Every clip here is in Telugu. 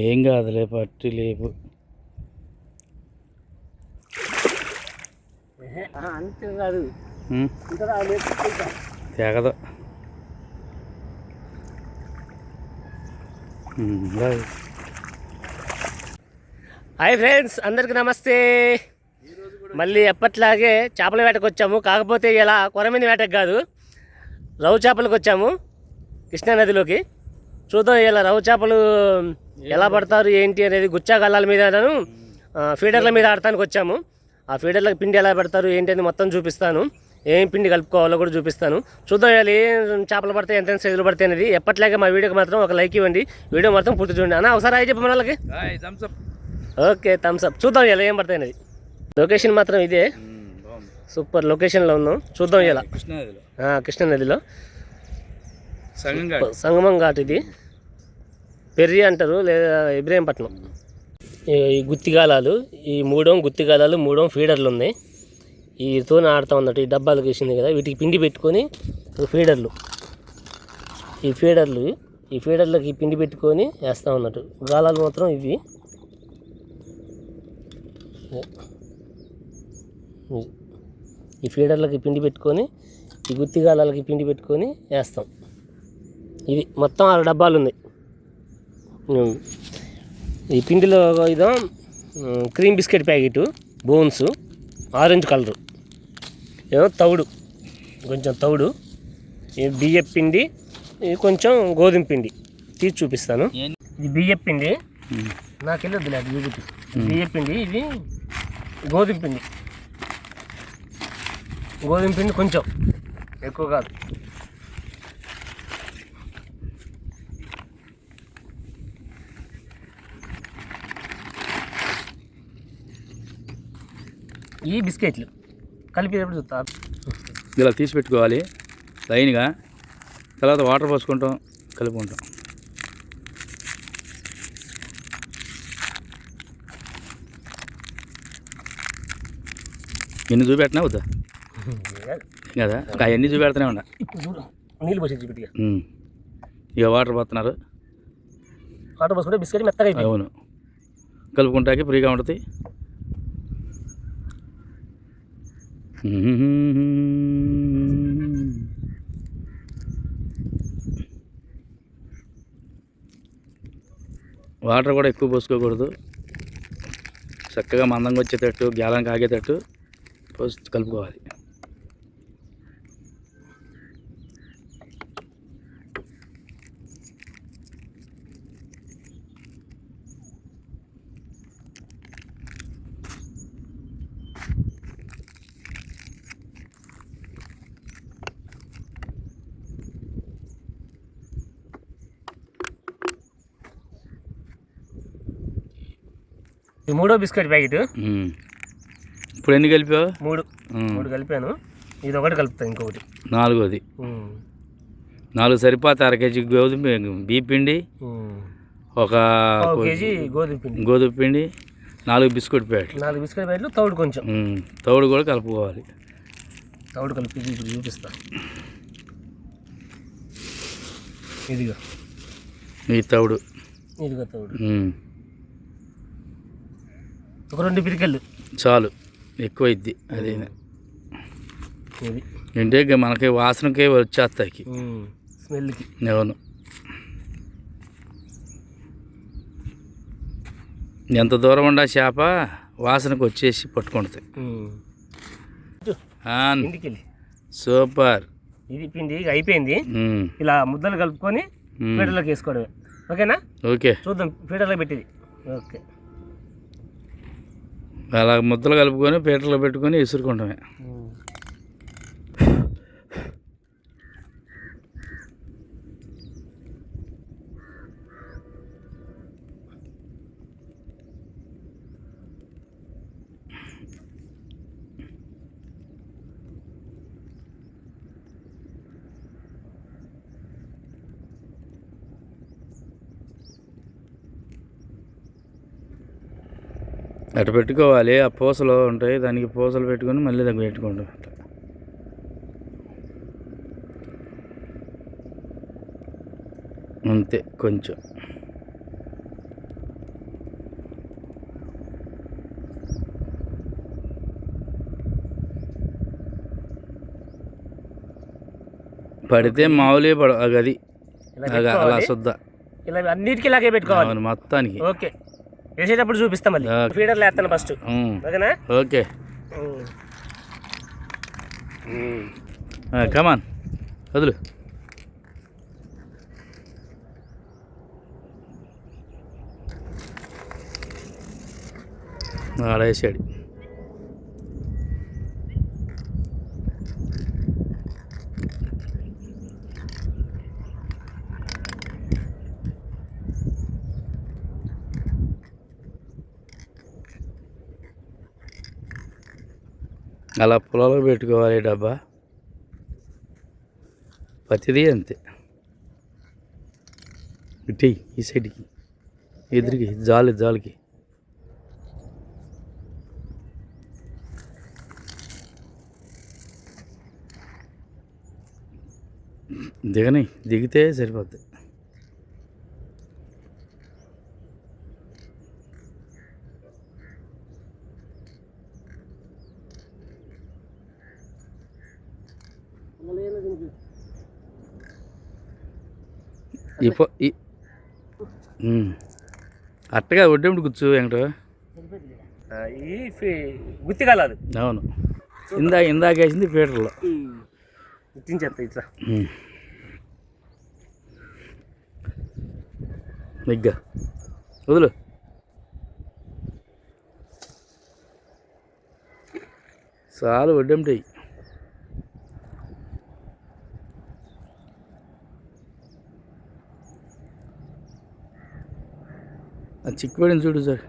ఏం కాదులే పట్టి లేపు. తెగదు. హాయ్ ఫ్రెండ్స్ అందరికి నమస్తే. మళ్ళీ ఎప్పట్లాగే చేపల వేటకు వచ్చాము. కాకపోతే ఇలా కొరమిని వేటకు కాదు రవ్వు చేపలకు వచ్చాము కృష్ణా నదిలోకి చూద్దాం ఇలా రవ్వు చేపలు ఎలా పడతారు ఏంటి అనేది గుచ్చా గల్లాల మీదను ఫీడర్ల మీద ఆడటానికి వచ్చాము. ఆ ఫీడర్లకు పిండి ఎలా పెడతారు ఏంటి అని మొత్తం చూపిస్తాను. ఏం పిండి కలుపుకోవాలో కూడా చూపిస్తాను. చూద్దాం ఇలా ఏం చేపలు పడతాయి ఎంత సైజులు పడతాయి అనేది. ఎప్పట్లాగే మా వీడియోకి మాత్రం ఒక లైక్ ఇవ్వండి. వీడియో మొత్తం పూర్తి చూడండి. అన్న ఒకసారి అయ్యి చెప్పు మన వాళ్ళకి? Hi, thumbs up. Okay thumbs up చూద్దాం ఇలా ఏం పడతాయి అనేది. లొకేషన్ మాత్రం ఇదే. సూపర్ లొకేషన్లో ఉన్నాం. చూద్దాం ఇలా. కృష్ణానదిలో. ఆ, కృష్ణా నదిలో సంగంగా సంగమం ఘాట్ ఇది. పెర్రి అంటారు లేదా ఇబ్రహీంపట్నం. ఈ గుత్తిగాలాలు ఈ మూడో గుత్తిగాలాలు మూడో ఫీడర్లు ఉన్నాయి ఈతో ఆడుతూ ఉన్నట్టు ఈ డబ్బాలకు వేసింది కదా వీటికి పిండి పెట్టుకొని ఫీడర్లు. ఈ ఫీడర్లు ఈ ఫీడర్లకి పిండి పెట్టుకొని వేస్తూ ఉన్నట్టు గాలాలు మాత్రం ఇవి. ఈ ఫీడర్లకి పిండి పెట్టుకొని ఈ గుత్తిగాలాలకి పిండి పెట్టుకొని వేస్తాం. ఇది మొత్తం ఆరు డబ్బాలు ఉన్నాయి ఈ పిండిలో ఇదో cream biscuit packet bones orange colour. ఏమో తౌడు కొంచెం తౌడు ఈ బియ్యం పిండి ఇది కొంచెం గోధుమ పిండి. తీసి చూపిస్తాను. ఇది బియ్యం పిండి. నాకు వెళ్ళొద్దు లేదు చూపించు బియ్యం పిండి ఇది గోధుమ పిండి. గోధుమ పిండి కొంచెం ఎక్కువ కాదు. ఈ బిస్కెట్లు కలిపేటప్పుడు చూస్తా? ఇలా తీసి పెట్టుకోవాలి. లైన్గా తర్వాత వాటర్ పోసుకుంటాం కలుపుకుంటాం. ఎన్ని చూపెట్టినా వద్దా? కదా? అవన్నీ చూపెడుతూనే ఉన్నా. నీళ్ళు పోసి చూపిట్టిగా. ఇక వాటర్ పోతున్నారు ఆటో పోసుకుంటే బిస్కెట్ మెత్తగా అవును. కలుపుకుంటాకి ఫ్రీగా ఉంటుంది. వాటర్ కూడా ఎక్కువ పోసుకోకూడదు. చక్కగా మందంగా వచ్చేటట్టు గ్యాలం కాగేటట్టు పోసి కలుపుకోవాలి. ఇది మూడో బిస్కెట్ ప్యాకెట్. ఇప్పుడు ఎన్ని కలిపావు? మూడు. మూడు కలిపాను. ఇది ఒకటి కలుపుతా ఇంకొకటి. నాలుగోది. నాలుగు సరిపోతే అర కేజీ గోధుమ బియ్య పిండి ఉమ్. ఒక కేజీ గోధుమ పిండి. గోధుమ పిండి నాలుగు బిస్కెట్ ప్యాకెట్లు. నాలుగు బిస్కెట్ ప్యాకెట్లు తౌడు కొంచెం. తౌడు కూడా కలుపుకోవాలి. తౌడు కలిపి ఇప్పుడు చూపిస్తా. ఇదిగో. ఈ తౌడు. ఇదిగో తౌడు. ఒక రెండు పిరికెళ్ళు. చాలు ఎక్కువ ఇద్ది అది మనకి వాసనకే వచ్చేస్తాయి. స్మెల్కి. అవును. ఎంత దూరం ఉండా చేప? వాసనకు వచ్చేసి పట్టుకుంటుంది. సూపర్. ఇది పిండి అయిపోయింది. ఇలా ముద్దలు కలుపుకొని. ఫీడర్లోకి వేసుకోవడమే. ఓకేనా? ఓకే. చూద్దాం ఫీడర్లో పెట్టేది. ఓకే. అలా ముద్దలు కలుపుకొని పీటలో పెట్టుకొని విసురుకుంటామే అటు పెట్టుకోవాలి ఆ పూసలు ఉంటాయి దానికి పూసలు పెట్టుకొని మళ్ళీ దగ్గర పెట్టుకుంటాం. అంతే కొంచెం. పడితే మామూలే పడ అగ- అలా. శుద్ధ. ఇలా అన్నిటికీ ఇలాగే పెట్టుకోవాలి. మొత్తానికి. ఓకే. వేసేటప్పుడు చూపిస్తాం మళ్ళీ. ఓకే. ఫీడర్లు వేస్తాను ఫస్ట్ ఓకేనా? ఓకే. కమాన్ వదులు. ఆడేసాడు. అలా పొలంలో పెట్టుకోవాలి డబ్బా. ప్రతిదీ అంతే. ఇటు ఈ సైడ్కి. ఎదురుకి జాలి జాలికి. దిగని దిగితే సరిపోద్ది. ఈ పొ ఈ ఉమ్. అట్టగా ఒడ్డెంపుడు కూర్చో వెంకట? గుత్తి కాలాదు అవును. ఇందా ఇందాక వేసింది పీటర్లో గుర్తించేస్తా ఇట్లా. నిగ్గా. వదులు. చాలు వడ్డెంటాయి ఆ చిక్కుపడింది చూడు సార్.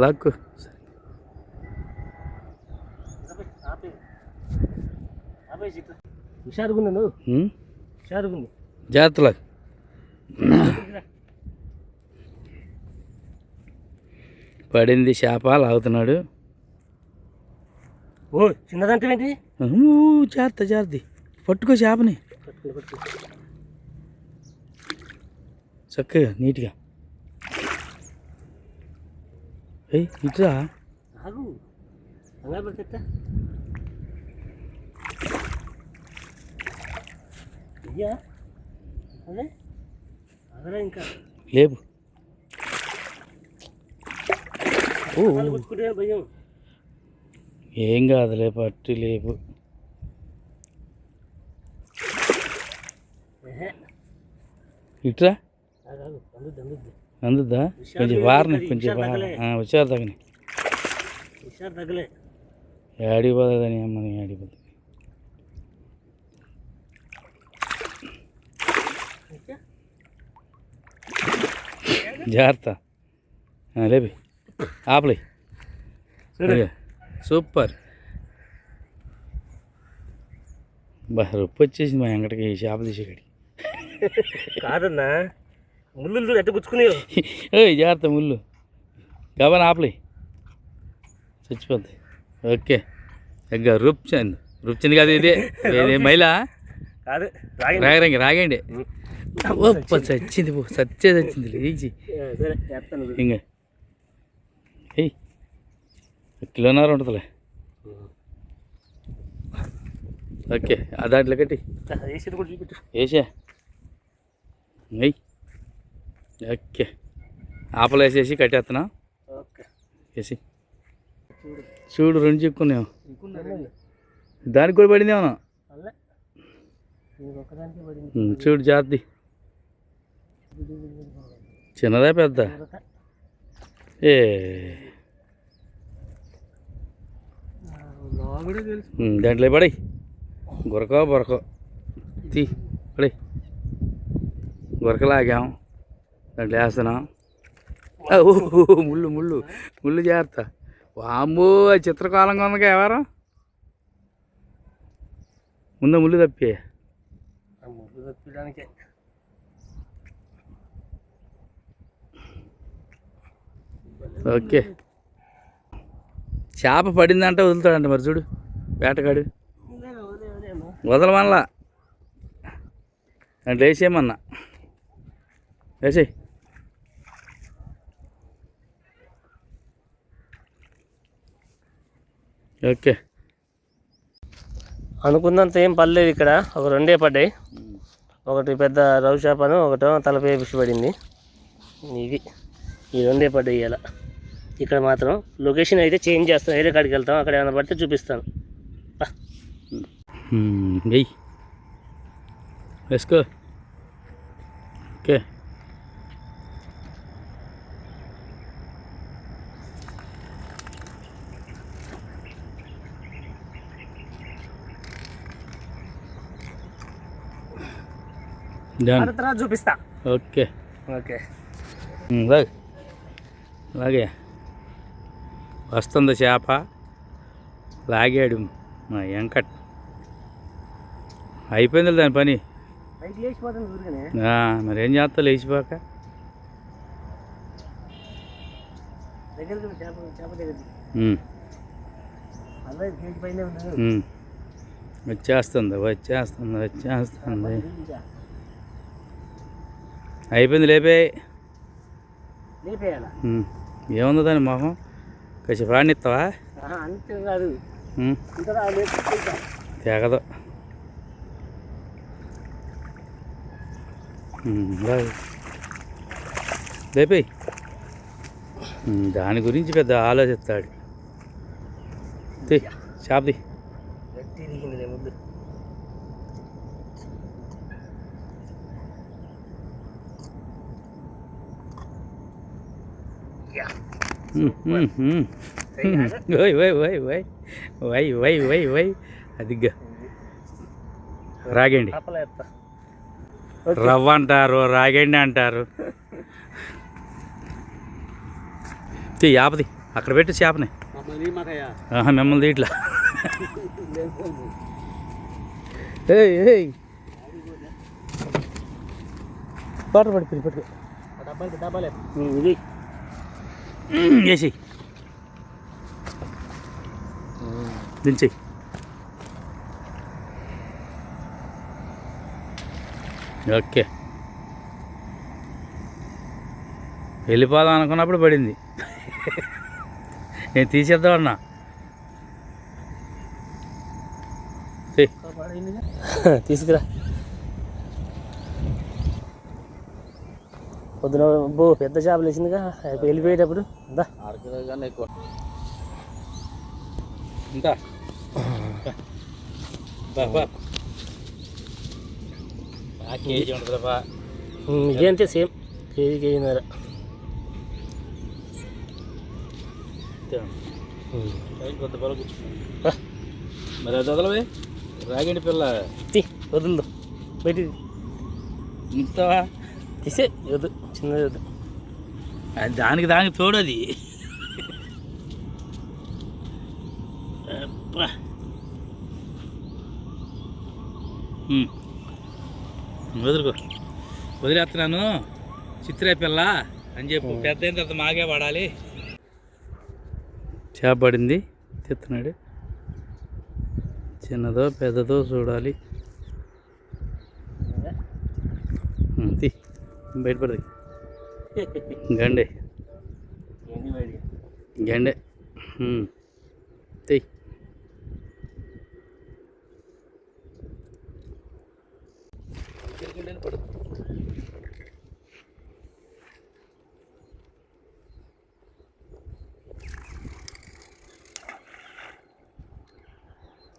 లాక్కు. హుషారుగుంది నువ్వు. హుషారుగుంది జాగ్రత్తలా. పడింది చేప లాగుతున్నాడు. ఓ చిన్నదంటే ఏంటి జాగ్రత్త జాగ్రత్త. పట్టుకో చేపని పట్టుకో, పట్టుకో. చక్కగా నీట్గా ఏయ్ ఇట్రా ఆగు కంగారు పడితే ఎట్టా? అయ్యా అదే అదరా ఇంకా లేపు. ఓ వాళ్ళు గుచ్చుకుంటే భయం. ఏం కాదులే పట్టు లేపు. ఏహే. ఇట్రా. అందుద్ది అందుద్ది అందుద్దా విషయాలు కొంచెం ఏమి వారని ఉంటుంది? కొంచెం విషయాలు వార తగలే. వచ్చారు తగని హుషారు తగలే యాడికి పోతుందని అమ్మని యాడికి పోతుంది ఇంకా? జాగ్రత్త ఆ, లేపి ఆపలే చూడు సూపర్ బా రొప్పి వచ్చేసింది మా వెంకటకి ఈ చేప తీసేకాడికి కాదన్నా ముళ్ళు ఎట్ట గుచ్చుకునేవు ఏయ్ జాగ్రత్త ముళ్ళు. గబన్ ఆపలే. చచ్చిపోద్ది. ఓకే. ఇంకా రూప్చంద్. రూప్చంద్ కాదు ఇదే. ఇదే మైలా కాదు రాగి రాగరంగి రాగండి. ఓప్ప చచ్చింది పో సచ్చే చచ్చింది లేచి. ఇంక ఏయ్ కిలోన్నర ఉంటుందిలే. ఓకే ఆ దాంట్లో కట్టి. కూడా చూపెట్టు. వేసా నెయ్యి ఓకే. ఆపలు వేసేసి కట్టేస్తున్నా. ఓకే. వేసి చూడు రెండు చిక్కున్నాం దానికి కూడా పడింది ఏమన్నా? చూడు జాతి చిన్నదా పెద్ద? ఏ. దాంట్లో పడి గురకో బొరకో. తీ పడి గురకలాగాం దాంట్లో వేస్తున్నాం ముళ్ళు ముళ్ళు ముళ్ళు జాగ్రత్త. అది చిత్రకాలంగా ఉందిగా ఎవరు ముందు ముళ్ళు తప్పి. ముళ్ళు తప్పడానికే ఓకే. చేప పడిందంటే వదులుతాడంట మరి చూడు. వేటగాడు. వదలమనలా. దాంట్లో వేసేయమన్నా వేసేయి ఓకే. అనుకున్నంత ఏం పర్లేదు ఇక్కడ. ఒక రెండే పడ్డాయి. ఒకటి పెద్ద రవి చేపను ఒకటో తలపై పడింది. ఇది. ఈ రెండే పడ్డాయి ఇలా. ఇక్కడ మాత్రం లొకేషన్ అయితే చేంజ్ చేస్తాం. వేరే కాడికి వెళ్తాం. అక్కడ ఏమైనా పడితే చూపిస్తాను. వెయ్యి. వేసుకో ఓకే. చూపిస్తా. ఓకే. ఓకే అలాగే. వస్తుంది చేప. లాగాడు మా వెంకట్. అయిపోయింది దాని పని. మరి ఏం చేస్తా లేచిపోక వచ్చేస్తుంది వచ్చేస్తుంది వచ్చేస్తుంది. అయిపోయింది లేపే ఏముంది దాని మొహం? కొంచెం ప్రాణిస్తావా తెగదు. లేపే దాని గురించి పెద్ద ఆలోచిస్తాడు. షాప్ది ఓయ్ ఓయ్ ఓయ్ ఓయ్. వై వై వై వై అదిగ్గా రాగండి. రవ్వ అంటారు రాగండి అంటారు. యాపది అక్కడ పెట్టి చేపని. మిమ్మల్ని ఇట్లా పాట పడిపోయింది పట్టుకో డబ్బాలు. డబ్బాలే ఇది. వేసి దించేయి ఓకే. వెళ్ళిపోదాం అనుకున్నప్పుడు పడింది. నేను తీసేద్దామన్నా తీసుకురా. పొద్దున బో పెద్ద చేపలు వేసిందిగా వెళ్ళిపోయేటప్పుడు. എന്താ എന്താ ഇതെന്താ സെയിം കേജി കേജി നേരം మరి చదవే రాగండి పిల్ల వదులుదా బయట తీసే వద్దు చిన్నది వద్దు దానికి దానికి తోడు అది. అబ్బా. ఉమ్. వదులుకో. వదిలేస్తున్నాను. చిత్రే పిల్ల అని చెప్పు. పెద్ద అయిన తర్వాత మాగే పడాలి. చేప పడింది. తెస్తున్నాడు చిన్నదో పెద్దదో చూడాలి. బయటపడది ఇంకండి ఇంకండి తెయ్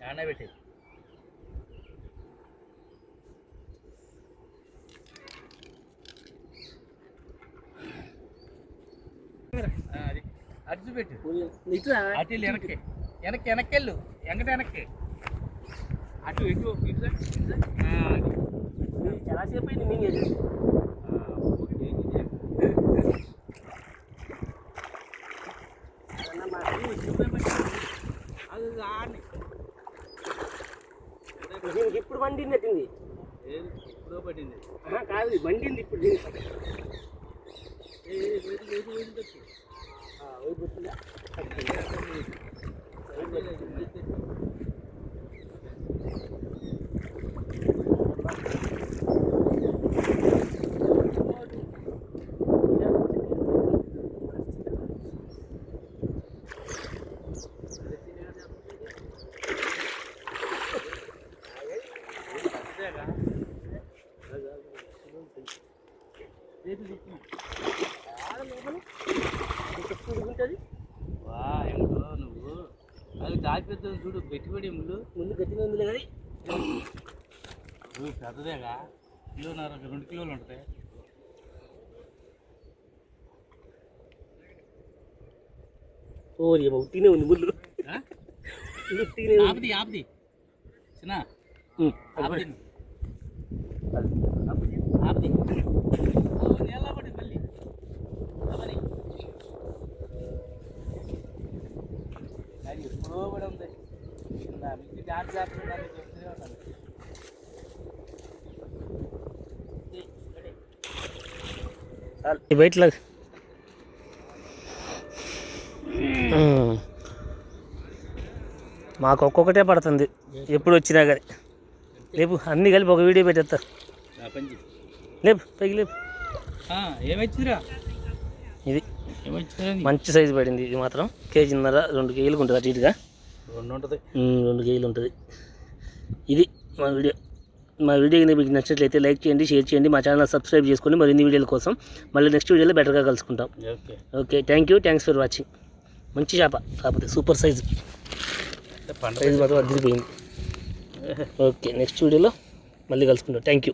ഞാനേ പറ്റിയത് గుర్తు పెట్టు అటు వెనక్కి వెనక్కి వెనక్కి వెళ్ళు వెనకటి వెనక్కి అటు ఇటు ఇటు చాలాసేపు అయింది మీ దీనికి ఇప్పుడు వండింది అట్టింది ఇప్పుడు పడింది కాదు వండింది ఇప్పుడు Ne bileyim. అది దాచిపెద్దాం చూడు పెట్టుబడి ముళ్ళు ముందు. గట్టిగా ఉంది కానీ. నువ్వు పెద్దదేగా. కిలోన్నర రెండు కిలోలు ఉంటుంది. ఓ ఏమో ఉట్టినే ఉంది ముళ్ళు. ముళ్ళు ఉట్టినే ఉంది. ఆపది ఆపది. చిన్న. ఉమ్, ఆపది. ఆపది నీళ్ళ పడి మళ్ళీ ఆపది అది ఎప్పుడో పడి ఉంది కింద మీకు డాన్స్ చేస్తున్నారు చెప్తూనే ఉన్నాను చాలు. ఈ బయటలో ఉమ్. మాకు ఒక్కొక్కటే పడుతుంది. ఎప్పుడు వచ్చినా కానీ. లేపు అన్నీ కలిపి ఒక వీడియో పెట్టేస్తా. లేపు పైకి లేపు. ఏమొచ్చిందిరా ఇది. మంచి సైజు పడింది ఇది మాత్రం. కేజీన్నర రెండు కేజీలకు ఉంటుంది అటు ఇటుగా. రెండు ఉంటుంది. రెండు కేజీలు ఉంటుంది. ఇది మా వీడియో. మా వీడియో కనుక మీకు నచ్చినట్లయితే లైక్ చేయండి షేర్ చేయండి మా ఛానల్ సబ్స్క్రైబ్ చేసుకొని మరిన్ని వీడియోల కోసం మళ్ళీ నెక్స్ట్ వీడియోలో బెటర్గా కలుసుకుంటాం. Okay. Okay thank you thanks for watching. మంచి చేప కాకపోతే సూపర్ సైజు. సైజు మాత్రం అదిరిపోయింది ఓకే నెక్స్ట్ వీడియోలో మళ్ళీ కలుసుకుంటాం థ్యాంక్ యూ